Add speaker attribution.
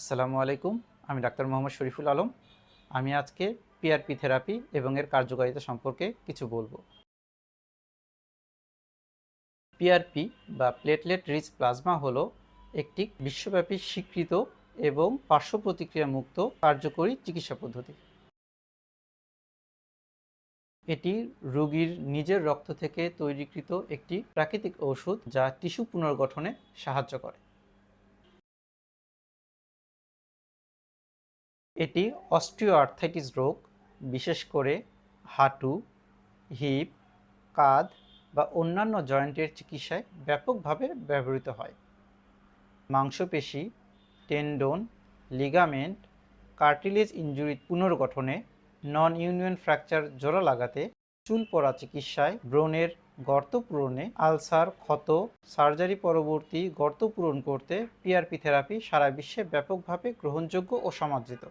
Speaker 1: আসসালামু আলাইকুম, আমি ডাক্তার মোহাম্মদ শরীফুল আলম। আমি আজকে পিআরপি থেরাপি এবং এর কার্যকারিতা সম্পর্কে কিছু বলব। পিআরপি বা প্লেটলেট রিচ প্লাজমা হলো একটি বিশ্বব্যাপী স্বীকৃত এবং পার্শ্ব প্রতিক্রিয়া মুক্ত কার্যকরী চিকিৎসা পদ্ধতি। এটি রোগীর নিজের রক্ত থেকে তৈরিকৃত একটি প্রাকৃতিক ঔষধ যা টিস্যু পুনর্গঠনে সাহায্য করে। এটি অস্টিও আর্থাইটিস রোগ, বিশেষ করে হাঁটু, হিপ, কাঁধ বা অন্যান্য জয়েন্টের চিকিৎসায় ব্যাপকভাবে ব্যবহৃত হয়। মাংসপেশি, টেন্ডন, লিগামেন্ট, কার্টিলেজ ইনজুরি পুনর্গঠনে নন ইউনিয়ন ফ্র্যাকচার জোড়া লাগাতে, চুল পড়া চিকিৎসায় ব্রণের গর্ত পূরণে, আলসার, ক্ষত, সার্জারি পরবর্তী গর্ত পূরণ করতে, পিআরপি থেরাপি সারা বিশ্বে ব্যাপকভাবে গ্রহণযোগ্য ও সমাদৃত।